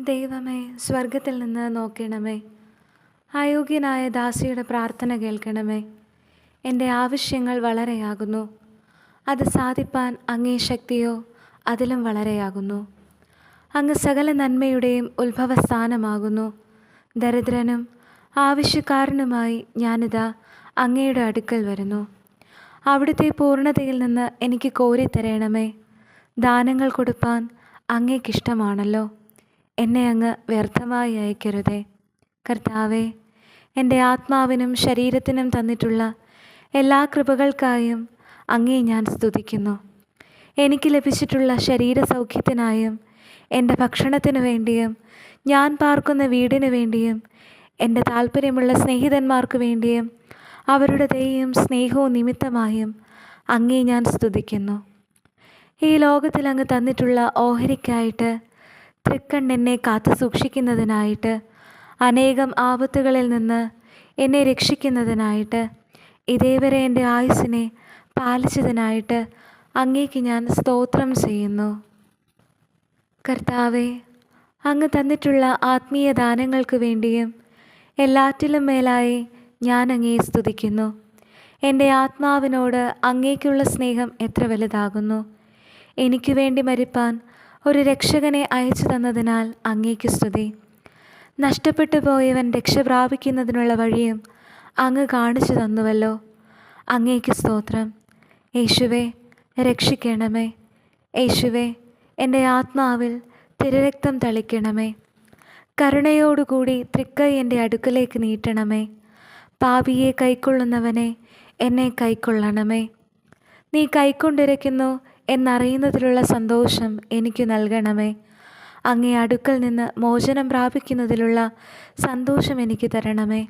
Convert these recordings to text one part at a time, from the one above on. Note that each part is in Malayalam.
ദൈവമേ സ്വർഗത്തിൽ നിന്ന് നോക്കണമേ. അയോഗ്യനായ ദാസിയുടെ പ്രാർത്ഥന കേൾക്കണമേ. എന്റെ ആവശ്യങ്ങൾ വളരെയാകുന്നു. അത് സാധിപ്പാൻ അങ്ങേ ശക്തിയോ അതിലും വളരെയാകുന്നു. അങ്ങ് സകല നന്മയുടെയും ഉത്ഭവസ്ഥാനമാകുന്നു. ദരിദ്രനും ആവശ്യക്കാരനുമായി ഞാനിതാ അങ്ങയുടെ അടുക്കൽ വരുന്നു. അവിടുത്തെ പൂർണതയിൽ നിന്ന് എനിക്ക് കോരിത്തരയണമേ ദാനങ്ങൾ കൊടുപ്പാൻ അങ്ങേക്കിഷ്ടമാണല്ലോ. എന്നെ അങ്ങ് വ്യർത്ഥമായി അയക്കരുതേ. കർത്താവെ എന്റെ ആത്മാവിനും ശരീരത്തിനും തന്നിട്ടുള്ള എല്ലാ കൃപകൾക്കായും അങ്ങേ ഞാൻ സ്തുതിക്കുന്നു. എനിക്ക് ലഭിച്ചിട്ടുള്ള ശരീര ശരീരസൗഖ്യത്തിനായും എന്റെ ഭക്ഷണത്തിനു വേണ്ടിയും ഞാൻ പാർക്കുന്ന വീടിനു വേണ്ടിയും എന്റെ താല്പര്യമുള്ള സ്നേഹിതന്മാർക്ക് വേണ്ടിയും അവരുടെ ദയയും സ്നേഹവും നിമിത്തമായും അങ്ങേ ഞാൻ സ്തുതിക്കുന്നു. ഈ ലോകത്തിൽ അങ്ങ് തന്നിട്ടുള്ള ഓഹരിക്കായിട്ട് തൃക്കണ്ണെന്നെ കാത്തു സൂക്ഷിക്കുന്നതിനായിട്ട് അനേകം ആപത്തുകളിൽ നിന്ന് എന്നെ രക്ഷിക്കുന്നതിനായിട്ട് ഇതേവരെ എന്റെ ആയുസ്സിനെ പാലിച്ചതിനായിട്ട് അങ്ങേക്ക് ഞാൻ സ്തോത്രം ചെയ്യുന്നു. കർത്താവെ അങ്ങ് തന്നിട്ടുള്ള ആത്മീയ ദാനങ്ങൾക്ക് വേണ്ടിയും എല്ലാറ്റിലും മേലായി ഞാൻ അങ്ങയെ സ്തുതിക്കുന്നു. എന്റെ ആത്മാവിനോട് അങ്ങേക്കുള്ള സ്നേഹം എത്ര വലുതാകുന്നു. എനിക്ക് വേണ്ടി മരിപ്പാൻ ഒരു രക്ഷകനെ അയച്ചു തന്നതിനാൽ അങ്ങേക്ക് സ്തുതി. നഷ്ടപ്പെട്ടു പോയവൻ രക്ഷ പ്രാപിക്കുന്നതിനുള്ള വഴിയും അങ്ങ് കാണിച്ചു തന്നുവല്ലോ. അങ്ങേക്ക് സ്തോത്രം. യേശുവെ രക്ഷിക്കണമേ. യേശുവെ എന്റെ ആത്മാവിൽ തിരരക്തം തളിക്കണമേ. കരുണയോടുകൂടി തൃക്കൈ എന്റെ അടുക്കലേക്ക് നീട്ടണമേ. പാപിയെ കൈക്കൊള്ളുന്നവനെ എന്നെ കൈക്കൊള്ളണമേ. നീ കൈക്കൊണ്ടിരിക്കുന്നു എന്നറിയുന്നതിലുള്ള സന്തോഷം എനിക്ക് നൽകണമേ. അങ്ങേ അടുക്കൽ നിന്ന് മോചനം പ്രാപിക്കുന്നതിലുള്ള സന്തോഷം എനിക്ക് തരണമേ.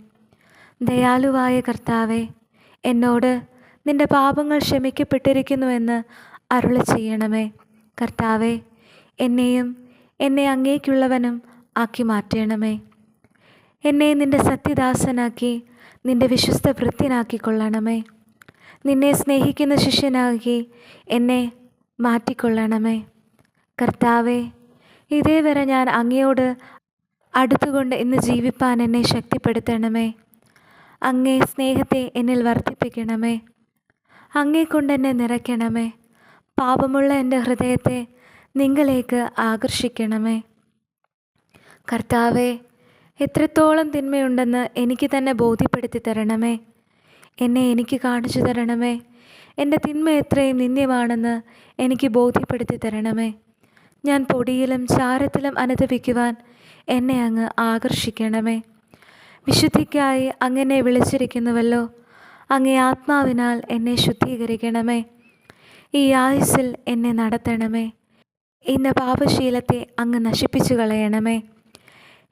ദയാലുവായ കർത്താവെ എന്നോട് നിന്റെ പാപങ്ങൾ ക്ഷമിക്കപ്പെട്ടിരിക്കുന്നുവെന്ന് അരുളി ചെയ്യണമേ. കർത്താവെ എന്നെയും എന്നെ അങ്ങേക്കുള്ളവനും ആക്കി മാറ്റണമേ. എന്നെ നിന്റെ സത്യദാസനാക്കി നിന്റെ വിശ്വസ്ത വൃത്തിനാക്കിക്കൊള്ളണമേ നിന്നെ സ്നേഹിക്കുന്ന ശിഷ്യനാക്കി എന്നെ മാറ്റിക്കൊള്ളണമേ. കർത്താവെ ഇതേവരെ ഞാൻ അങ്ങയോട് അടുത്തുകൊണ്ട് ഇന്ന് ജീവിപ്പാൻ എന്നെ ശക്തിപ്പെടുത്തണമേ. അങ്ങേ സ്നേഹത്തെ എന്നിൽ വർദ്ധിപ്പിക്കണമേ. അങ്ങേ കൊണ്ട് എന്നെ നിറയ്ക്കണമേ. പാപമുള്ള എന്റെ ഹൃദയത്തെ നിങ്ങളിലേക്ക് ആകർഷിക്കണമേ. കർത്താവെ എത്രത്തോളം തിന്മയുണ്ടെന്ന് എനിക്ക് തന്നെ ബോധ്യപ്പെടുത്തി തരണമേ. എന്നെ എനിക്ക് കാണിച്ചു തരണമേ. എന്റെ തിന്മ എത്രയും നിന്ദ്യമാണെന്ന് എനിക്ക് ബോധ്യപ്പെടുത്തി തരണമേ. ഞാൻ പൊടിയിലും ചാരത്തിലും അനുദപിക്കുവാൻ എന്നെ അങ്ങ് ആകർഷിക്കണമേ. വിശുദ്ധിക്കായി അങ്ങനെ വിളിച്ചിരിക്കുന്നുവല്ലോ. അങ്ങേ ആത്മാവിനാൽ എന്നെ ശുദ്ധീകരിക്കണമേ. ഈ ആയുസ്സിൽ എന്നെ നടത്തണമേ. ഇന്ന് പാപശീലത്തെ അങ്ങ് നശിപ്പിച്ചു കളയണമേ.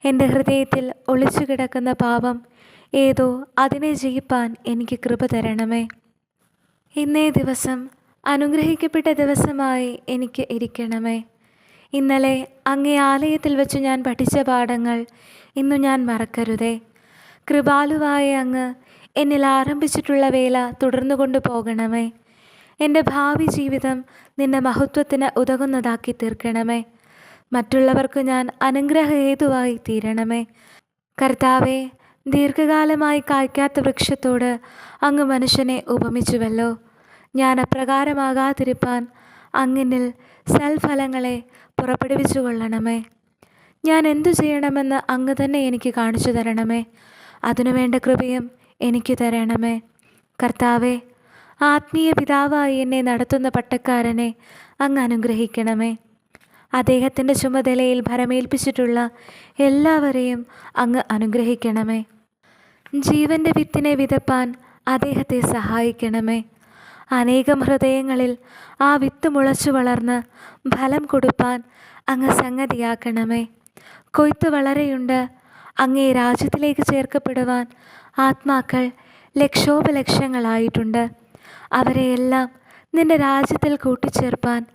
എന്റെ ഹൃദയത്തിൽ ഒളിച്ചു കിടക്കുന്ന പാപം ഏതോ അതിനെ ജയിപ്പാൻ എനിക്ക് കൃപ തരണമേ. ഇന്നേ ദിവസം അനുഗ്രഹിക്കപ്പെട്ട ദിവസമായി എനിക്ക് ഇരിക്കണമേ. ഇന്നലെ അങ്ങേ ആലയത്തിൽ വെച്ച് ഞാൻ പഠിച്ച പാഠങ്ങൾ ഇന്നു ഞാൻ മറക്കരുതേ. കൃപാലുവായ അങ്ങ് എന്നിൽ ആരംഭിച്ചിട്ടുള്ള വേല തുടർന്നു കൊണ്ടു പോകണമേ. എന്റെ ഭാവി ജീവിതം നിന്റെ മഹത്വത്തിന് ഉതകുന്നതാക്കി തീർക്കണമേ. മറ്റുള്ളവർക്ക് ഞാൻ അനുഗ്രഹ ഹേതുവായി തീരണമേ. കർത്താവെ ദീർഘകാലമായി കായ്ക്കാത്ത വൃക്ഷത്തോട് അങ്ങ് മനുഷ്യനെ ഉപമിച്ചുവല്ലോ. ഞാൻ അപ്രകാരമാകാതിരിപ്പാൻ അങ്ങിനിൽ സൽഫലങ്ങളെ പുറപ്പെടുവിച്ചു കൊള്ളണമേ ഞാൻ എന്തു ചെയ്യണമെന്ന് അങ്ങ് തന്നെ എനിക്ക് കാണിച്ചു തരണമേ. അതിനുവേണ്ട കൃപയും എനിക്ക് തരണമേ. കർത്താവെ ആത്മീയ പിതാവായി എന്നെ നടത്തുന്ന പട്ടക്കാരനെ അങ്ങ് അനുഗ്രഹിക്കണമേ. അദ്ദേഹത്തിന്റെ ചുമതലയിൽ ഭരമേൽപ്പിച്ചിട്ടുള്ള എല്ലാവരെയും അങ്ങ് അനുഗ്രഹിക്കണമേ. ജീവന്റെ വിത്തിനെ വിതപ്പാൻ അദ്ദേഹത്തെ സഹായിക്കണമേ. അനേകം ഹൃദയങ്ങളിൽ ആ വിത്ത് മുളച്ചു വളർന്ന് ഫലം കൊടുപ്പാൻ അങ്ങ് സംഗതിയാക്കണമേ. കൊയ്ത്ത് വളരെയുണ്ട്. അങ്ങേ രാജ്യത്തിലേക്ക് ചേർക്കപ്പെടുവാൻ ആത്മാക്കൾ ലക്ഷോപലക്ഷങ്ങളായിട്ടുണ്ട്. അവരെയെല്ലാം നിന്റെ രാജ്യത്തിൽ കൂട്ടിച്ചേർപ്പാൻ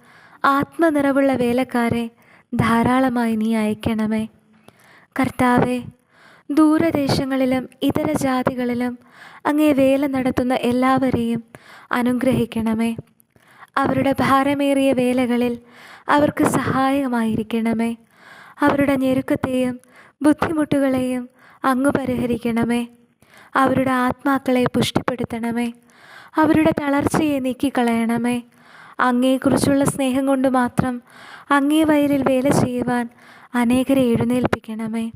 ആത്മനിറവുള്ള വേലക്കാരെ ധാരാളമായി നീ അയക്കണമേ. കർത്താവെ ദൂരദേശങ്ങളിലും ഇതര ജാതികളിലും അങ്ങേ വേല നടത്തുന്ന എല്ലാവരെയും അനുഗ്രഹിക്കണമേ. അവരുടെ ഭാരമേറിയ വേലകളിൽ അവർക്ക് സഹായമായിരിക്കണമേ. അവരുടെ ഞെരുക്കത്തെയും ബുദ്ധിമുട്ടുകളെയും അങ്ങ് പരിഹരിക്കണമേ. അവരുടെ ആത്മാക്കളെ പുഷ്ടിപ്പെടുത്തണമേ. അവരുടെ തളർച്ചയെ നീക്കിക്കളയണമേ. അങ്ങയെക്കുറിച്ചുള്ള സ്നേഹം കൊണ്ട് മാത്രം അങ്ങേ വയലിൽ വേല ചെയ്യുവാൻ അനേകരെ എഴുന്നേൽപ്പിക്കണമേ.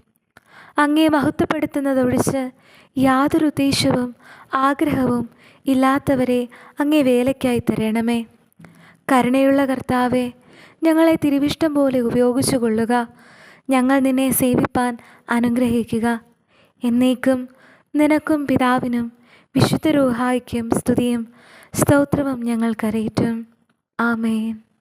അങ്ങേ മഹത്വപ്പെടുത്തുന്നതൊഴിച്ച് യാതൊരു ഉദ്ദേശവും ആഗ്രഹവും ഇല്ലാത്തവരെ അങ്ങേ വേലയ്ക്കായി തരണമേ. കരുണയുള്ള കർത്താവെ ഞങ്ങളെ തിരുവിഷ്ടം പോലെ ഉപയോഗിച്ചു കൊള്ളുക. ഞങ്ങൾ നിന്നെ സേവിപ്പാൻ അനുഗ്രഹിക്കുക. എന്നേക്കും നിനക്കും പിതാവിനും വിശുദ്ധ രൂഹായ്ക്കും സ്തുതിയും സ്തോത്രവും ഞങ്ങൾ കരയറ്റും ആമേൻ.